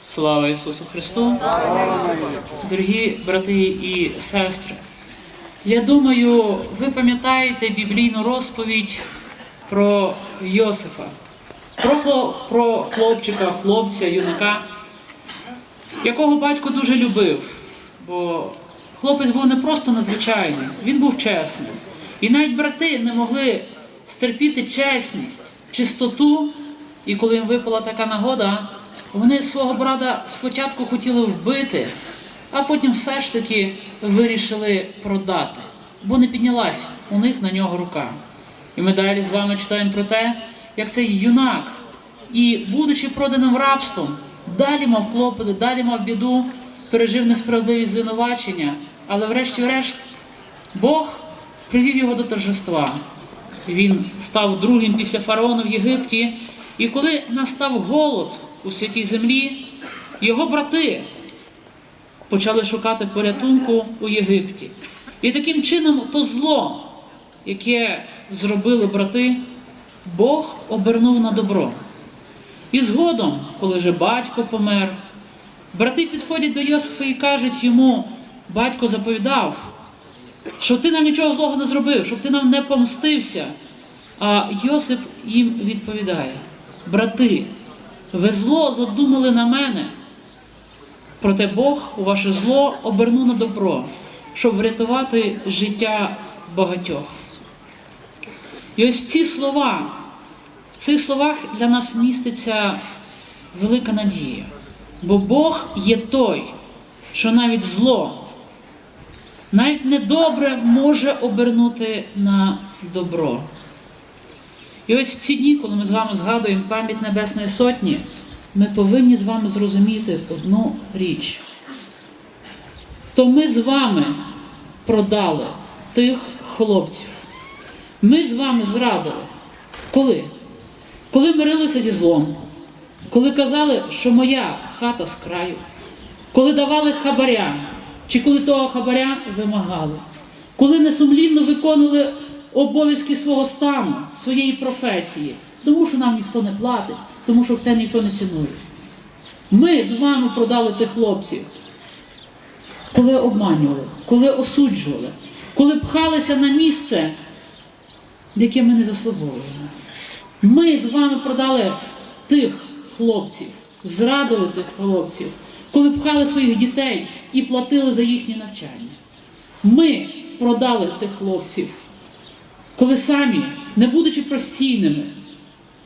Слава Ісусу Христу! Дорогі брати і сестри, я думаю, ви пам'ятаєте біблійну розповідь про Йосифа, про, про хлопчика, хлопця, юнака, якого батько дуже любив. Бо хлопець був не просто надзвичайний, він був чесним. І навіть брати не могли стерпіти чесність, чистоту. І коли їм випала така нагода, вони свого брата спочатку хотіли вбити, а потім все ж таки вирішили продати, бо не піднялась у них на нього рука. І ми далі з вами читаємо про те, як цей юнак, і, будучи проданим рабством, далі мав клопоти, далі мав біду, пережив несправедливі звинувачення, але врешті-решт Бог привів його до торжества. Він став другим після фараона в Єгипті. І коли настав голод у святій землі, його брати почали шукати порятунку у Єгипті. І таким чином то зло, яке зробили брати, Бог обернув на добро. І згодом, коли вже батько помер, брати підходять до Йосифа і кажуть йому, батько заповідав, що ти нам нічого злого не зробив, щоб ти нам не помстився. А Йосип їм відповідає: брати, ви зло задумали на мене, проте Бог у ваше зло обернув на добро, щоб врятувати життя багатьох. І ось ці слова, в цих словах для нас міститься велика надія. Бо Бог є той, що навіть зло, навіть недобре може обернути на добро. І ось в ці дні, коли ми з вами згадуємо пам'ять Небесної Сотні, ми повинні з вами зрозуміти одну річ. То ми з вами продали тих хлопців. Ми з вами зрадили. Коли? Коли мирилися зі злом, коли казали, що моя хата з краю, коли давали хабаря, чи коли того хабаря вимагали, коли несумлінно виконували обов'язки свого стану, своєї професії, тому що нам ніхто не платить, тому що в те ніхто не цінує. Ми з вами продали тих хлопців, коли обманювали, коли осуджували, коли пхалися на місце, яке ми не заслуговуємо. Ми з вами продали тих хлопців, зрадили тих хлопців, коли пхали своїх дітей і платили за їхнє навчання. Ми продали тих хлопців, коли самі, не будучи професійними,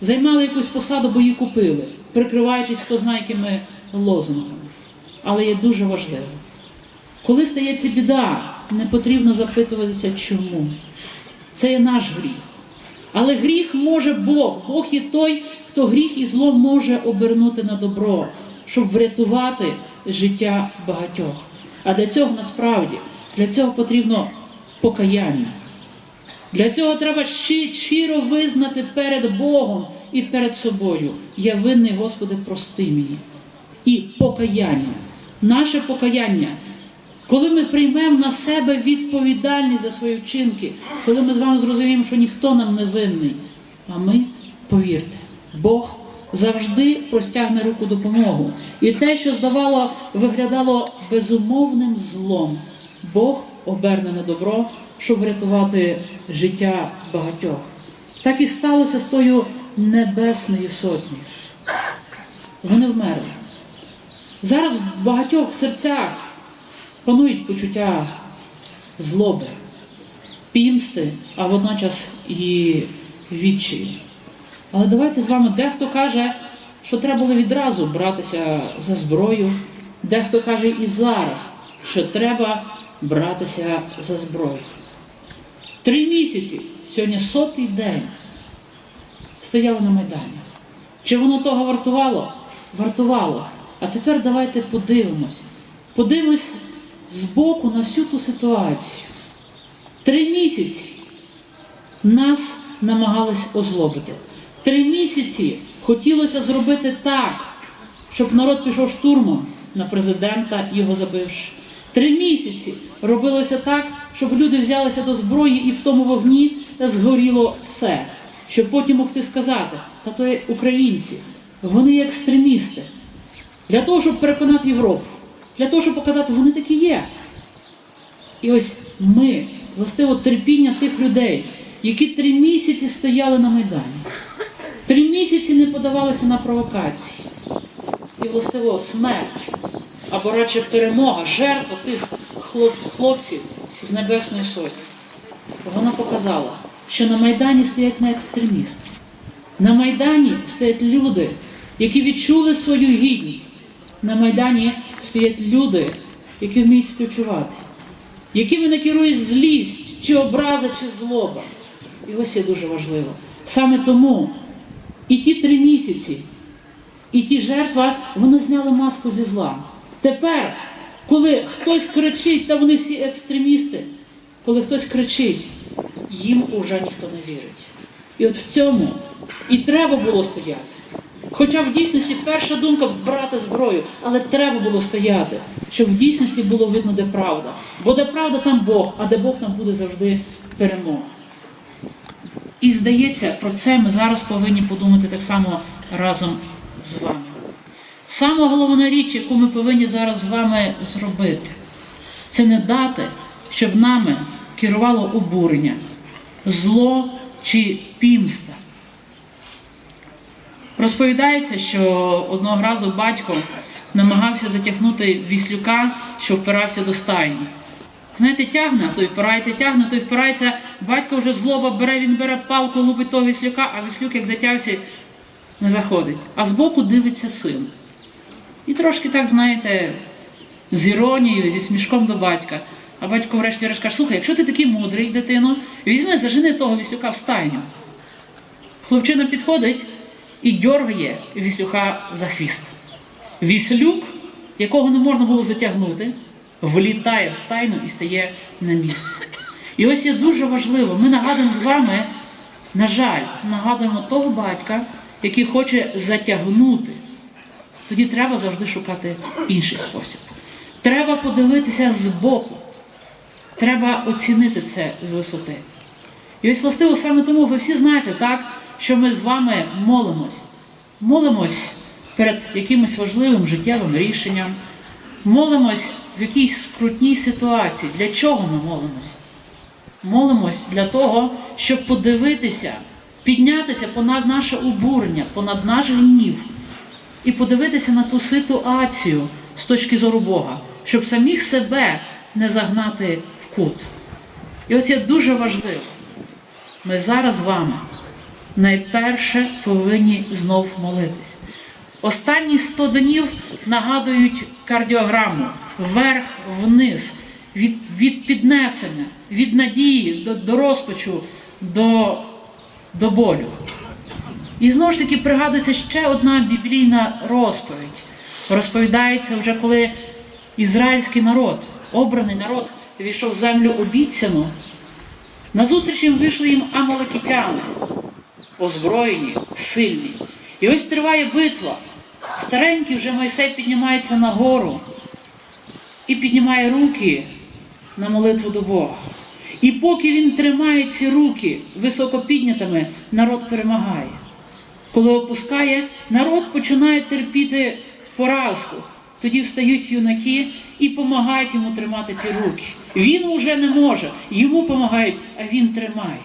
займали якусь посаду, бо її купили, прикриваючись якими лозунгами. Але є дуже важливо. Коли стається біда, не потрібно запитуватися, чому. Це є наш гріх. Але гріх може Бог. Бог є той, хто гріх і зло може обернути на добро, щоб врятувати життя багатьох. А для цього насправді для цього потрібно покаяння. Для цього треба щи- щиро визнати перед Богом і перед собою. Я винний, Господи, прости мені. І покаяння. Наше покаяння. Коли ми приймемо на себе відповідальність за свої вчинки, коли ми з вами зрозуміємо, що ніхто нам не винний, а ми, повірте, Бог завжди простягне руку допомогу. І те, що здавало, виглядало безумовним злом, Бог оберне на добро, щоб врятувати життя багатьох. Так і сталося з тою небесною сотнею. Вони вмерли. Зараз в багатьох серцях панують почуття злоби, пімсти, а водночас і відчаю. Але давайте з вами дехто каже, що треба було відразу братися за зброю, дехто каже і зараз, що треба братися за зброю. Три місяці, сьогодні сотий день, стояли на Майдані. Чи воно того вартувало? Вартувало. А тепер давайте подивимося. Подивимось збоку на всю ту ситуацію. Три місяці нас намагались озлобити. Три місяці хотілося зробити так, щоб народ пішов штурмом на президента, його забивши. Три місяці робилося так, щоб люди взялися до зброї і в тому вогні згоріло все. Щоб потім могти сказати, та то є українці, вони екстремісти. для того, щоб переконати Європу, для того, щоб показати, вони такі є. І ось ми, властиво, терпіння тих людей, які три місяці стояли на Майдані, три місяці не подавалися на провокації. І властиво смерть, або радше перемога, жертва тих хлопців з Небесної Сотні. Вона показала, що на Майдані стоять не екстремісти. На Майдані стоять люди, які відчули свою гідність. На Майдані стоять люди, які вміють співчувати, якими не керує злість, чи образа, чи злоба. І ось є дуже важливо. Саме тому і ті три місяці, і ті жертва, вони зняли маску зі зла. Тепер, коли хтось кричить, та вони всі екстремісти, коли хтось кричить, їм уже ніхто не вірить. І от в цьому і треба було стояти. Хоча в дійсності перша думка брати зброю, але треба було стояти, щоб в дійсності було видно, де правда. Бо де правда, там Бог, а де Бог там буде завжди перемога. І здається, про це ми зараз повинні подумати так само разом з вами. Сама головна річ, яку ми повинні зараз з вами зробити, це не дати, щоб нами керувало обурення, зло чи пімста. Розповідається, що одного разу батько намагався затягнути віслюка, що впирався до стайні. Знаєте, тягне, той впирається, тягне, той впирається. Батько вже злоба бере, він бере палку, лупить того віслюка, а віслюк, як затягся, не заходить. А збоку дивиться син. І трошки так, знаєте, з іронією, зі смішком до батька. А батько врешті-решт каже, слухай, якщо ти такий мудрий, дитино, візьми, зажени того віслюка в стайню. Хлопчина підходить і дьоргає віслюка за хвіст. Віслюк, якого не можна було затягнути, влітає в стайну і стає на місце. І ось є дуже важливо, ми нагадуємо з вами, на жаль, нагадуємо того батька, який хоче затягнути. Тоді треба завжди шукати інший спосіб. Треба подивитися збоку. Треба оцінити це з висоти. І ось властиво саме тому ви всі знаєте, так, що ми з вами молимось. Молимось перед якимось важливим життєвим рішенням, молимось в якійсь скрутній ситуації. Для чого ми молимось? Молимось для того, щоб подивитися, піднятися понад наше обурення, понад наш гнів і подивитися на ту ситуацію з точки зору Бога, щоб самих себе не загнати в кут. І є дуже важливо. Ми зараз з вами найперше повинні знов молитись. Останні 100 днів нагадують кардіограму вверх, вниз, від, від піднесення, від надії до, до розпачу, до, до болю. І знову ж таки пригадується ще одна біблійна розповідь. Розповідається вже коли ізраїльський народ, обраний народ, війшов в землю обіцяну. Назустріч їм вийшли їм амалакітяни, озброєні, сильні. І ось триває битва. Старенький вже Мойсей піднімається на гору і піднімає руки на молитву до Бога. І поки він тримає ці руки високо піднятими, народ перемагає. Коли опускає, народ починає терпіти поразку. Тоді встають юнаки і допомагають йому тримати ті руки. Він уже не може, йому допомагають, а він тримає.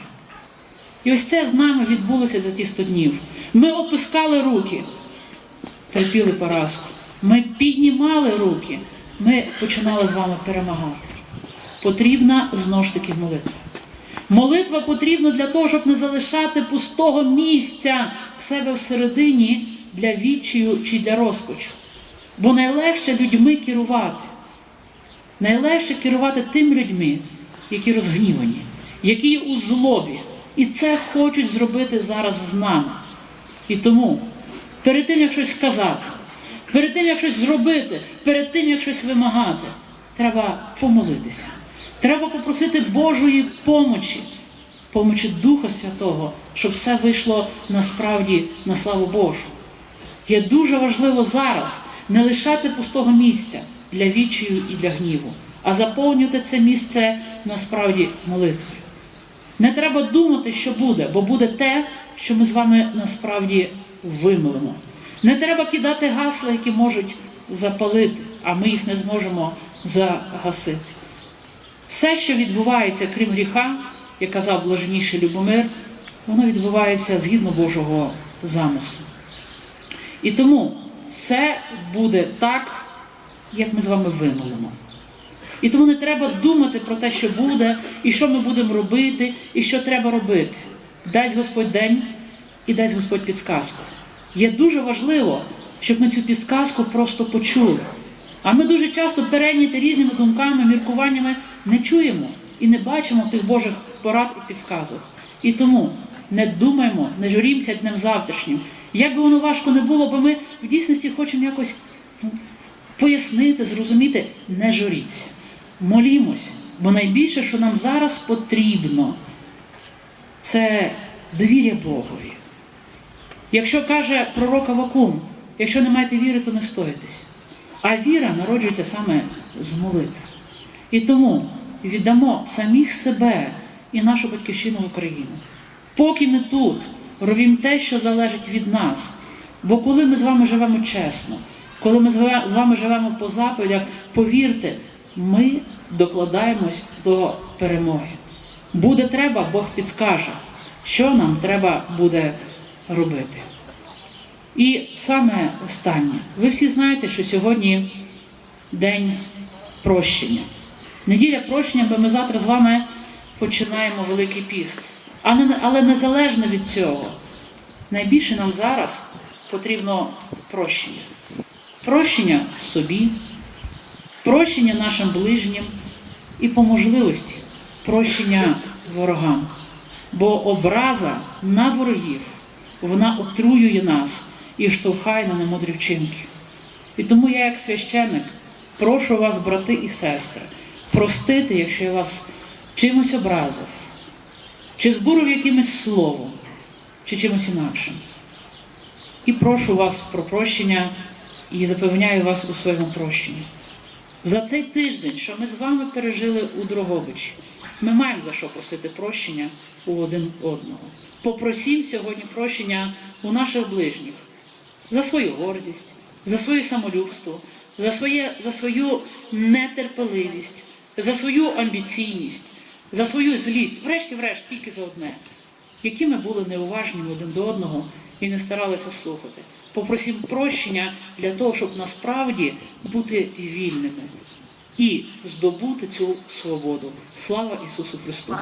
І ось це з нами відбулося за ті 100 днів. Ми опускали руки, терпіли поразку. Ми піднімали руки, ми починали з вами перемагати. Потрібна знову ж таки молитва. Молитва потрібна для того, щоб не залишати пустого місця в себе всередині для відчаю чи для розпачу. Бо найлегше людьми керувати. Найлегше керувати тим людьми, які розгнівані, які є у злобі. І це хочуть зробити зараз з нами. І тому, перед тим, як щось сказати, перед тим, як щось зробити, перед тим, як щось вимагати, треба помолитися. Треба попросити Божої помочі, помочі Духа Святого, щоб все вийшло насправді на славу Божу. Є дуже важливо зараз не лишати пустого місця для відчаю і для гніву, а заповнювати це місце насправді молитвою. Не треба думати, що буде, бо буде те, що ми з вами насправді вимолимо. Не треба кидати гасла, які можуть запалити, а ми їх не зможемо загасити. Все, що відбувається, крім гріха, як казав блаженніший Любомир, воно відбувається згідно Божого замислу. І тому все буде так, як ми з вами вимолимо. І тому не треба думати про те, що буде, і що ми будемо робити, і що треба робити. Дасть Господь день і дасть Господь підсказку. Є дуже важливо, щоб ми цю підсказку просто почули. А ми дуже часто перейняті різними думками, міркуваннями не чуємо і не бачимо тих Божих порад і підсказок. І тому не думаємо, не журімося днем завтрашнім. Як би воно важко не було, бо ми в дійсності хочемо якось ну, пояснити, зрозуміти, не журіться. Молімось, бо найбільше, що нам зараз потрібно, це довір'я Богові. Якщо каже пророк Авакум, якщо не маєте віри, то не встоїтесь. А віра народжується саме з молитви. І тому віддамо самих себе і нашу батьківщину Україну. Поки ми тут робимо те, що залежить від нас. Бо коли ми з вами живемо чесно, коли ми з вами живемо по заповідях, повірте, ми докладаємось до перемоги. Буде треба, Бог підскаже, що нам треба буде робити. І саме останнє. Ви всі знаєте, що сьогодні день прощення. Неділя прощення, бо ми завтра з вами починаємо Великий піст. Але незалежно від цього, найбільше нам зараз потрібно прощення. Прощення собі, прощення нашим ближнім і по можливості прощення ворогам. Бо образа на ворогів вона отруює нас і штовхає на немудрі вчинки. І тому я, як священник, прошу вас, брати і сестри, простити, якщо я вас чимось образив, чи збурив якимось словом, чи чимось інакшим. І прошу вас про прощення і запевняю вас у своєму прощенні. За цей тиждень, що ми з вами пережили у Дрогобичі, ми маємо за що просити прощення у один одного. Попросім сьогодні прощення у наших ближніх за свою гордість, за своє самолюбство, за, своє, за свою нетерпеливість, за свою амбіційність, за свою злість, врешті-врешт, тільки за одне, які ми були неуважні один до одного і не старалися слухати. Попросім прощення для того, щоб насправді бути вільними і здобути цю свободу. Слава Ісусу Христу!